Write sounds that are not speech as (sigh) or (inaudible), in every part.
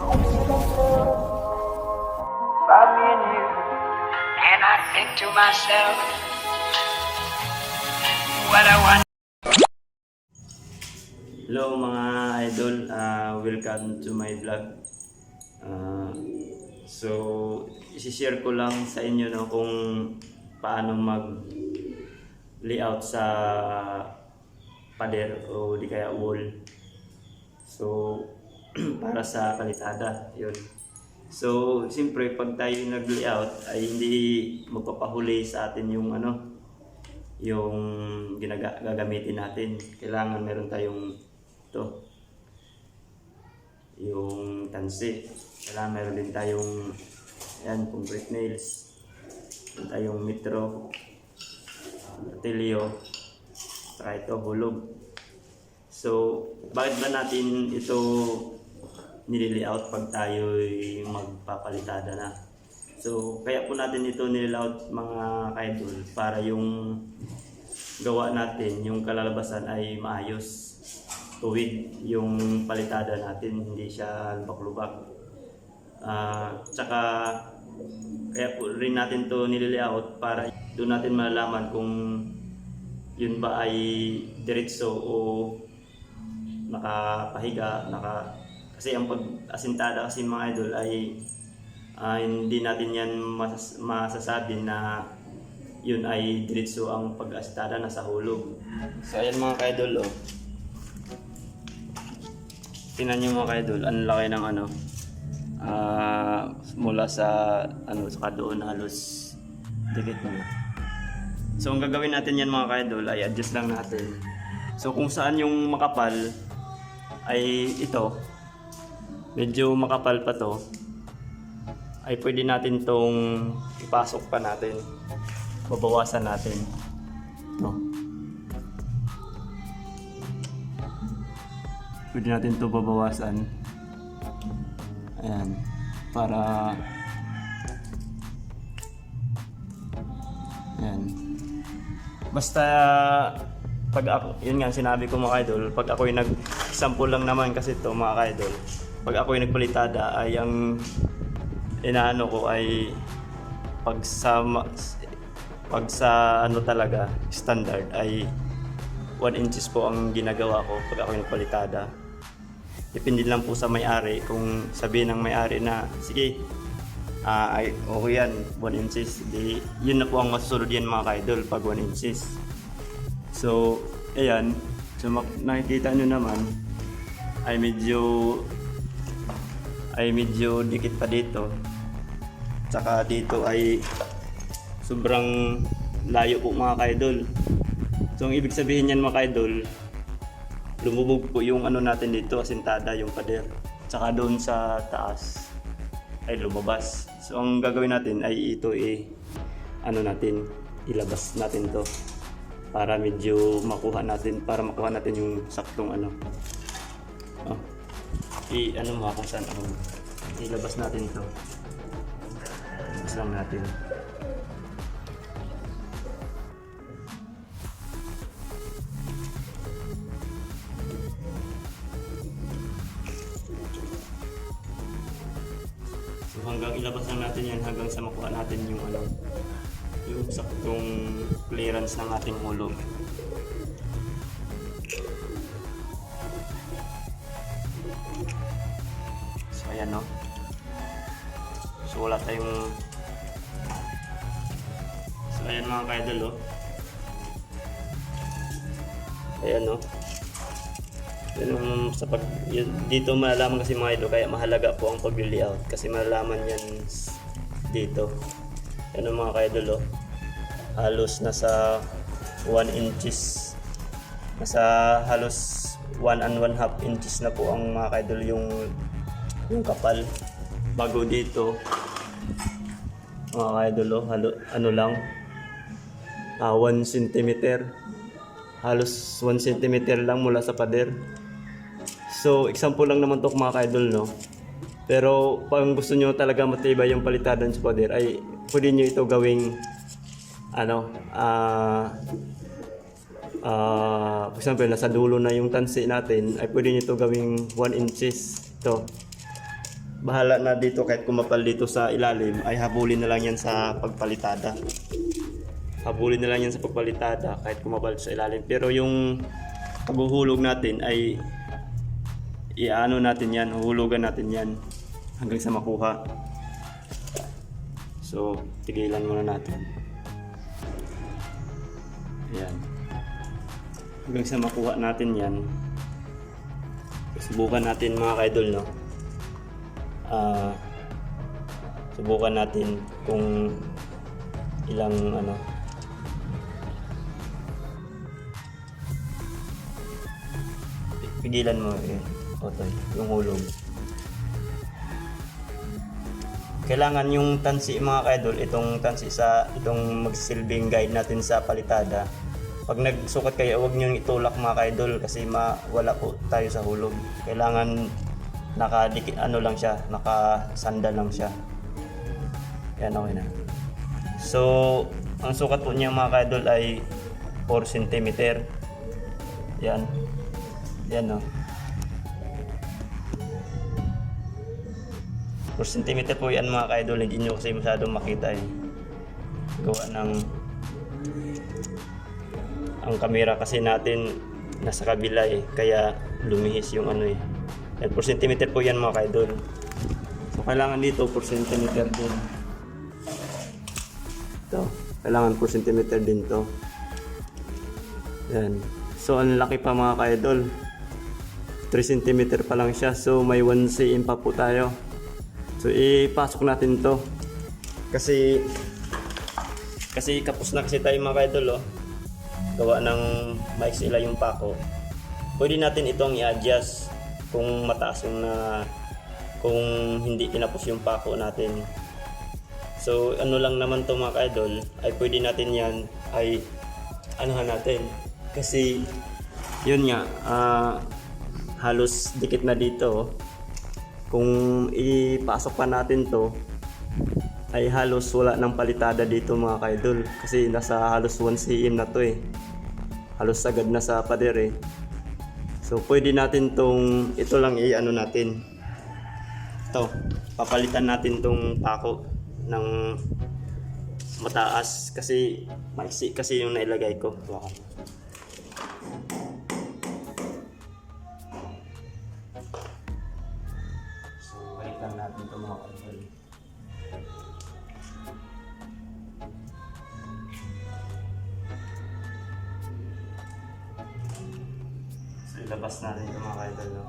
By and I think myself, what a wonderful. Hello mga idol, uh, welcome to my vlog. Uh, so, isi-share ko lang sa inyo no, kung paano mag layout sa pader o di kaya wall. So, (clears throat) para sa kalitada, yun. So, siyempre pag tayo nag-layout ay hindi magpapahuli sa atin yung ano, yung ginaga gagamitin natin. Kailangan meron tayong ito. Yung tansi. Kailangan meron din tayong yan, concrete nails. Meron tayong metro. Martilyo. Saka ito, hulog. So, bakit ba natin ito nililayout pag tayo magpapalitada na? So, kaya po natin ito nililayout mga kaidol para yung gawa natin, yung kalalabasan ay maayos. Tuwid yung palitada natin, hindi siya lubak-lubak. Ah, tsaka kaya po rin natin to nililayout para doon natin malalaman kung yun ba ay diretso o nakapahiga, naka kasi ang pag-asintada kasi mga idol ay ah, hindi natin yan mas, masasabi na yun ay diretso ang pag-asintada nasa hulog. So ayan mga kaidol oh. Tingnan nyo mga kaidol, ang laki ng ano ah, mula sa ano sa doon halos dikit na. So ang gagawin natin yan mga kaidol ay adjust lang natin. So kung saan yung makapal ay ito. Medyo makapal pa to. Ay pwede natin tong ipasok pa natin. Babawasan natin. No. Pwede natin to babawasan. Ayan. Para Ayan. Basta pag ako, yun nga sinabi ko mga idol, pag ako yung nag-sample lang naman kasi to mga idol, pag ako yung nagpalitada ay ang inaano ko ay pag sa pag sa ano talaga standard ay 1 inches po ang ginagawa ko pag ako yung nagpalitada. Depende lang po sa may-ari. Kung sabihin ng may-ari na sige ah ay okay yan 1 inches di yun na po ang masusunod yan mga ka-idol pag 1 inches. So ayan. So nakikita nyo naman ay medyo ay medyo dikit pa dito tsaka dito ay sobrang layo po mga ka-idol so ang ibig sabihin yan mga ka-idol lumubog po yung ano natin dito asintada yung pader tsaka doon sa taas ay lumabas. So ang gagawin natin ay ito eh ano natin ilabas natin to para medyo makuha natin para makuha natin yung saktong ano. Oh. I ano mo kung saan ako. Ilabas natin to. Ilabas lang natin. So hanggang ilabas lang natin yan hanggang sa makuha natin yung ano yung saktong clearance ng ating hulog. Dito malalaman kasi mga idol, kaya mahalaga po ang pag-layout kasi malalaman yan dito. Yan ang mga kaidol, oh. halos nasa 1 inches, nasa halos 1 and 1 half inches na po ang mga kaidol yung, yung kapal. Bago dito, mga kaidol, oh, halo, ano lang, ah 1 centimeter halos 1 cm lang mula sa pader. So, example lang naman to mga ka-idol, no? Pero, pag gusto nyo talaga matibay yung palitadan sa pader, ay pwede nyo ito gawing, ano, ah, ah, for example, nasa dulo na yung tansi natin, ay pwede nyo ito gawing 1 inches. Ito. bahala na dito kahit kumapal dito sa ilalim ay habulin na lang yan sa pagpalitada. Habulin na lang yan sa pagpalitada kahit kumapal sa ilalim. Pero yung paghuhulog natin ay iano natin yan, huhulugan natin yan hanggang sa makuha. So, tigilan muna natin. Ayan. Hanggang sa makuha natin yan, subukan natin mga kaidol, no? Ah, subukan natin kung ilang ano pigilan mo eh, Otoy, yung hulog. Kailangan yung tansi mga kaidol, itong tansi sa itong magsilbing guide natin sa palitada. Pag nagsukat kayo, huwag niyo itulak mga kaidol kasi mawala po tayo sa hulog. Kailangan nakadikit ano lang siya, nakasanda lang siya. Yan okay na. So, ang sukat po niya mga kaidol ay 4 cm. Yan. Yan no. 4 cm po yan mga kaidol, hindi nyo kasi masyadong makita eh. Gawa ng ang kamera kasi natin nasa kabila eh, kaya lumihis yung ano eh. Yan, 4 cm po yan mga kaidol. So kailangan dito 4 cm din. Ito, kailangan 4 cm din to. Yan. So ang laki pa mga kaidol. 3 cm pa lang siya. So may 1 cm pa po tayo. So ipasok natin to. Kasi kasi kapos na kasi tayo mga kaidol oh. Gawa ng maixila yung pako. Pwede natin itong i-adjust kung mataas yung na kung hindi tinapos yung pako natin. So ano lang naman to mga kaidol ay pwede natin yan ay anuhan natin. Kasi yun nga ah, halos dikit na dito oh kung ipasok pa natin to ay halos wala ng palitada dito mga kaidol. Kasi nasa halos 1 cm na to eh. Halos sagad na sa pader eh. So pwede natin tong ito lang i-ano natin. To papalitan natin tong pako ng mataas. Kasi maiksi kasi yung nailagay ko. Hawakan So, ilabas natin ito mga kaidol. No?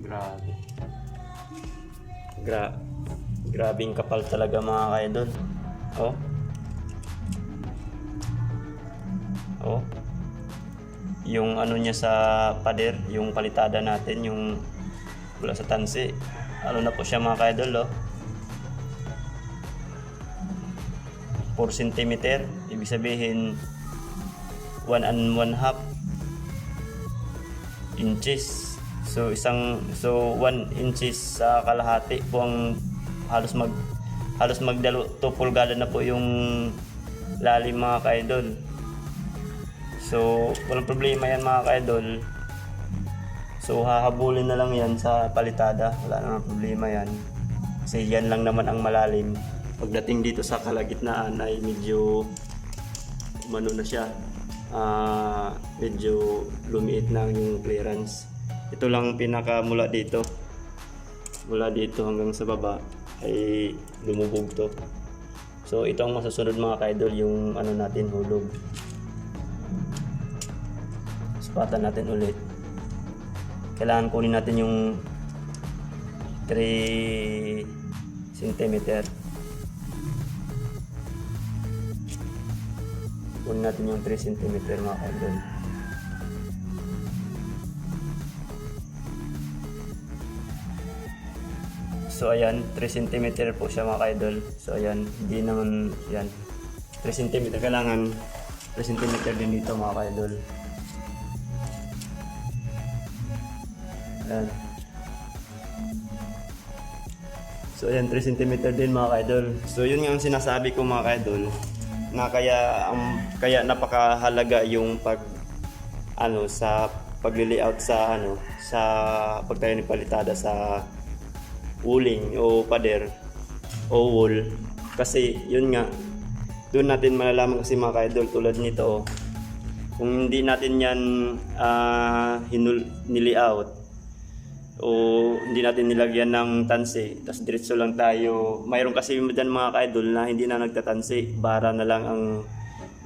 Grabe. Gra Grabing kapal talaga mga kaidol. Oh. Yung ano niya sa pader, yung palitada natin, yung mula sa tansi. Ano na po siya mga kaidol, oh. 4 cm, ibig sabihin 1 and 1 half inches. So isang so 1 inches sa kalahati po ang halos mag halos magdalo 2 pulgada na po yung lalim mga kaidol. So walang problema yan mga kaidol. So hahabulin na lang yan sa palitada. Wala namang problema yan. Kasi yan lang naman ang malalim. Pagdating dito sa kalagitnaan ay medyo umano na siya. Ah, medyo lumiit na yung clearance. Ito lang pinaka mula dito. Mula dito hanggang sa baba ay lumubog to. So ito ang masusunod mga kaidol yung ano natin hulog. Spatan natin ulit. Kailangan kunin natin yung 3 cm. Kunin natin yung 3 cm mga kaidol. So ayan, 3 cm po siya mga kaidol. So ayan, hindi naman yan. 3 cm kailangan 3 cm din dito mga kaidol. Ayan. So ayan, 3 cm din mga ka-idol. So yun ang sinasabi ko mga ka-idol na kaya um, kaya napakahalaga yung pag ano sa pagli-layout sa ano sa pagtayo ni palitada sa wooling o pader o wool kasi yun nga doon natin malalaman kasi mga ka-idol tulad nito kung hindi natin yan ah hinul nili-out o hindi natin nilagyan ng tansi tapos diretso lang tayo. Mayroon kasi dyan mga ka-idol na hindi na nagtatansi bara na lang ang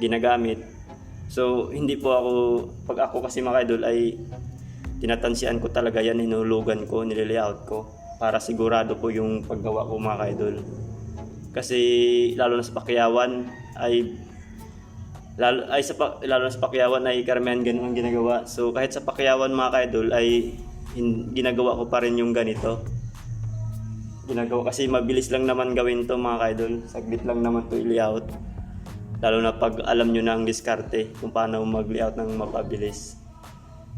ginagamit. So hindi po ako pag ako kasi mga ka-idol ay tinatansian ko talaga yan hinulugan ko nililayout ko para sigurado po yung paggawa ko mga ka-idol. Kasi lalo na sa pakyawan ay lalo, ay sa, lalo na sa pakyawan ay karamihan ganun ang ginagawa. So kahit sa pakyawan mga ka-idol ay ginagawa ko pa rin yung ganito. Ginagawa kasi mabilis lang naman gawin to mga ka-idol. Saglit lang naman to i-layout. Lalo na pag alam nyo na ang diskarte kung paano mag-layout ng mapabilis.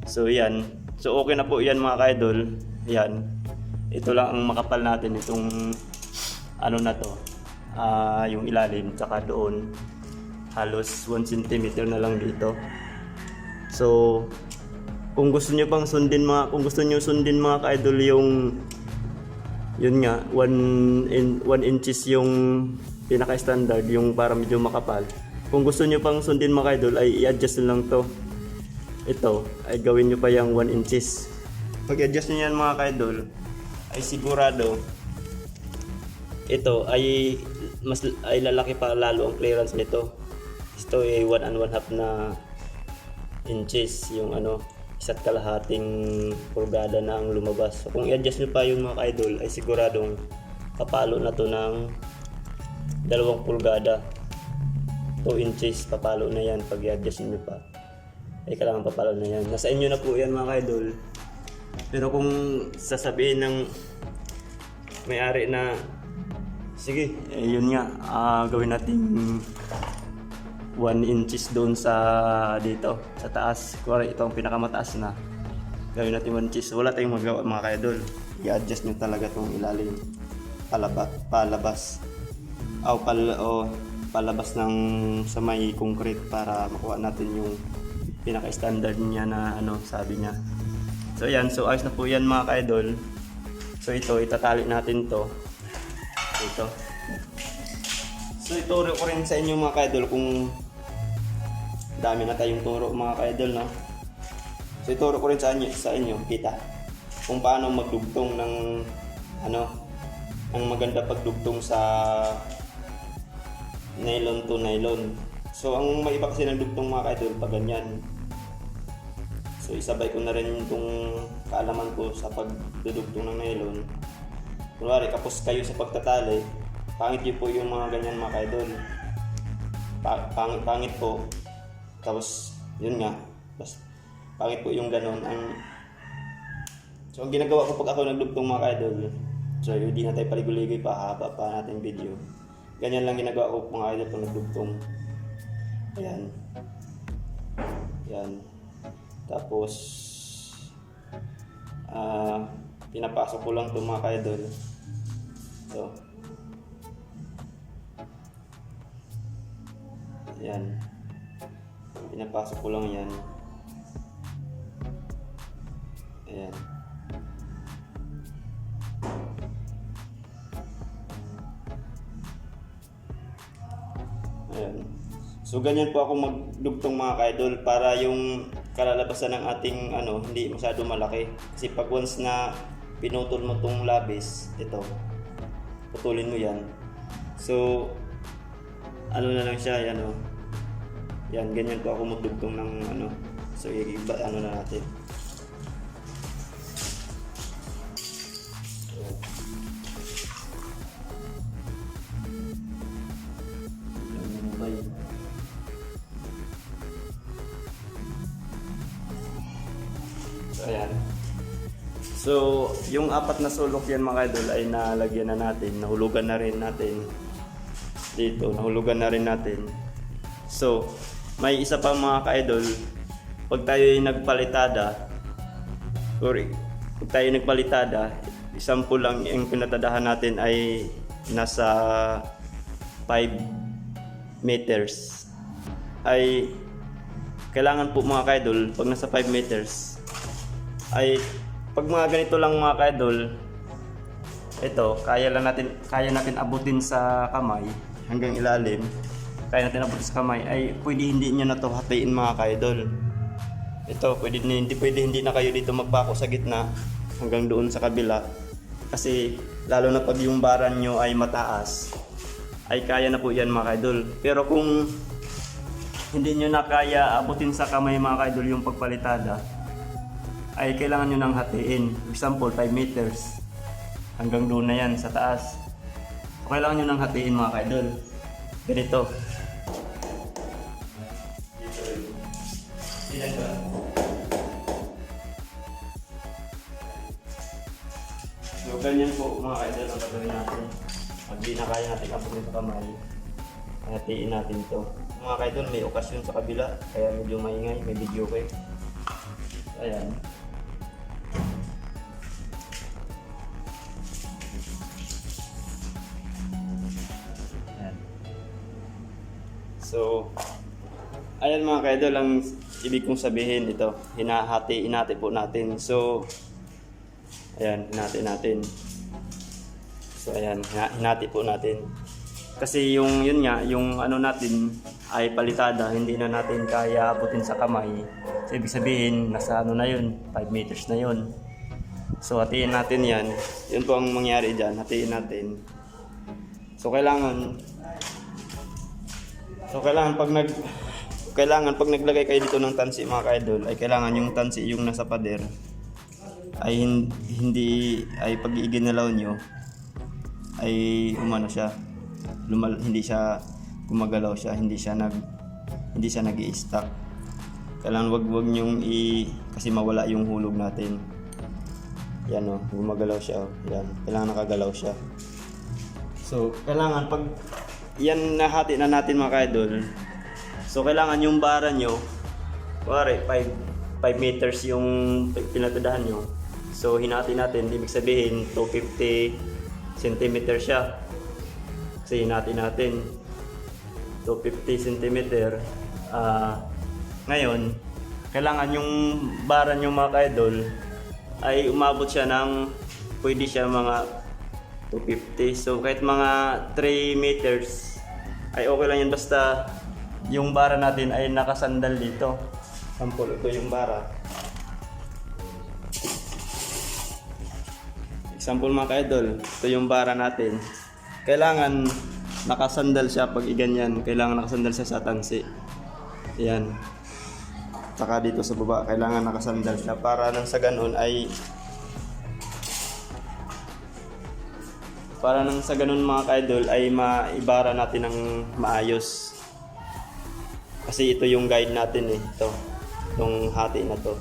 So yan. So okay na po yan mga ka-idol. Yan. Ito lang ang makapal natin itong ano na to. Ah yung ilalim tsaka doon. Halos 1 cm na lang dito. So kung gusto niyo pang sundin mga kung gusto niyo sundin mga ka-idol yung yun nga 1 in 1 inches yung pinaka standard yung para medyo makapal. Kung gusto niyo pang sundin mga ka-idol ay i-adjust lang to. Ito ay gawin niyo pa yung 1 inches. Pag adjust niyo yan mga ka-idol ay sigurado ito ay mas ay lalaki pa lalo ang clearance nito. Ito ay 1 and 1 half na inches yung ano isa't kalahating pulgada na ang lumabas. So, kung i-adjust nyo pa yung mga idol ay siguradong papalo na to ng dalawang pulgada. 2 inches papalo na yan pag i-adjust nyo pa. Ay kailangan papalo na yan. Nasa inyo na po yan mga idol. Pero kung sasabihin ng may-ari na sige, eh, yun nga, ah, gawin natin 1 inches doon sa dito sa taas. Kuwari ito ang pinakamataas na. Gawin natin 1 inches. Wala tayong magawa mga kaidol. I-adjust nyo talaga itong ilalim. Palaba, palabas. O, pal, o palabas ng sa may concrete para makuha natin yung pinaka standard niya na ano sabi niya. So yan. So ayos na po yan mga kaidol. So ito itatali natin to. Ito So ituro ko rin sa inyo mga kaidol kung dami na tayong turo mga kaidol no. So ituro ko rin sa inyo, sa inyo kita kung paano magdugtong ng ano ang maganda pagdugtong sa nylon to nylon. So ang maiba kasi ng dugtong mga kaidol pag ganyan. So isabay ko na rin itong kaalaman ko sa pagdudugtong ng nylon. Kunwari kapos kayo sa pagtatali, pangit yun po yung mga ganyan mga kaidol. Pa- pangit, pangit po. Tapos, yun nga. Bas, pangit po yung ganon. Ang, so, ang ginagawa ko pag ako nagdugtong mga kaidol, so, hindi na tayo paligoy-ligoy pa, haba pa natin video. Ganyan lang ginagawa ko mga idol pag nagdugtong. Ayan. Ayan. Tapos, ah, pinapasok ko lang itong mga kaidol. So, Yan. Pinapasok ko lang yan. Ayan. Ayan. So ganyan po ako magdugtong mga kaidol para yung kalalabasan ng ating ano hindi masyado malaki. Kasi pag once na pinutol mo tong labis, ito, putulin mo yan. So, ano na lang siya, yan o. Yan, ganyan po ako magdugtong ng ano. So, iba, ano na natin. So, ayan. So, yung apat na sulok yan mga idol ay nalagyan na natin, nahulugan na rin natin dito, nahulugan na rin natin. So, may isa pa mga ka-idol, pag tayo ay nagpalitada, sorry, pag tayo nagpalitada, example lang, yung pinatadahan natin ay nasa 5 meters. Ay kailangan po mga kaidol, pag nasa 5 meters, ay pag mga ganito lang mga kaidol, ito, kaya lang natin, kaya natin abutin sa kamay hanggang ilalim. Kaya natin abutin sa kamay, ay pwede hindi nyo na to hatiin mga kaidol. Ito, pwede hindi pwede hindi na kayo dito magbako sa gitna hanggang doon sa kabila. Kasi lalo na pag yung baran nyo ay mataas, ay kaya na po yan mga kaidol. Pero kung hindi nyo na kaya abutin sa kamay mga kaidol yung pagpalitada, ay kailangan nyo nang hatiin. Example, 5 meters. Hanggang doon na yan sa taas. So, kailangan nyo nang hatiin mga kaidol. Ganito. Ba? So, ganyan po mga kaidol ang gagawin natin. Pag di na kaya natin abutin sa kamay, hatiin natin to. Mga kaidol, may okasyon sa kabila, kaya medyo maingay, may video ko Ayan. Ayan. So, ayan mga kaidol, ang ibig kong sabihin ito, hinahati, inati po natin. So, ayan, hinati natin. So, ayan, hina- hinati po natin. Kasi yung, yun nga, yung ano natin ay palitada, hindi na natin kaya abutin sa kamay. So, ibig sabihin, nasa ano na yun, 5 meters na yun. So, hatiin natin yan. Yun po ang mangyari dyan, hatiin natin. So, kailangan, so, kailangan pag nag, kailangan pag naglagay kayo dito ng tansi mga kaidol, ay kailangan yung tansi yung nasa pader ay hin- hindi, ay pag iginalaw nyo, ay umano siya, lumal, hindi siya gumagalaw siya, hindi siya nag, hindi siya nag stuck Kailangan wag wag nyong i, kasi mawala yung hulog natin. Yan o, gumagalaw siya. Oh. Yan, kailangan nakagalaw siya. So, kailangan pag yan nahati na natin mga kaidol. So, kailangan yung bara nyo, kuwari 5, 5 meters yung pinatadahan nyo. So, hinati natin, ibig sabihin 250 cm siya. Kasi hinati natin 250 cm. Ah, ngayon, kailangan yung bara nyo mga kaidol ay umabot siya ng pwede siya mga 250. So kahit mga 3 meters ay okay lang yan basta yung bara natin ay nakasandal dito. Sample ito yung bara. Example mga ka-idol, ito yung bara natin. Kailangan nakasandal siya pag iganyan. Kailangan nakasandal siya sa tansi. Yan. Saka dito sa baba, kailangan nakasandal siya para nang sa ganun ay para nang sa ganun mga ka-idol ay maibara natin ng maayos. Kasi ito yung guide natin eh, ito. Itong hati na to.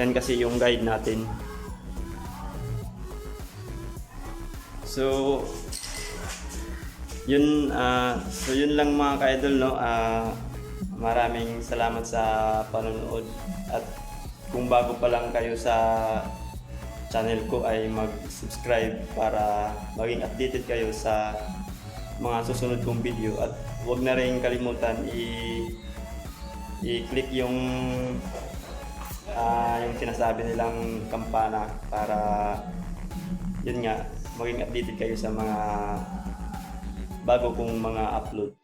Yan kasi yung guide natin. So, yun, ah, so yun lang mga ka-idol, no? Ah, maraming salamat sa panonood. At kung bago pa lang kayo sa channel ko ay mag-subscribe para maging updated kayo sa mga susunod kong video. At huwag na rin kalimutan i- i-click yung ah, yung sinasabi nilang kampana para yun nga, maging updated kayo sa mga bago kong mga upload.